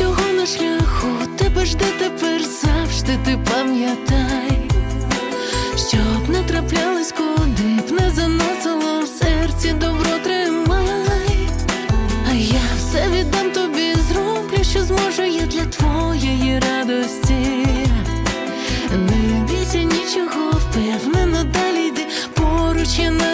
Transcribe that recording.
всього на шляху тебе жде тепер завжди, ти пам'ятай, щоб не траплялись куди б не заносило в серці добро тримай, а я все віддам тобі, зроблю, що зможу я для твоєї радості. Не бійся нічого, впевнено далі йди поруч я на.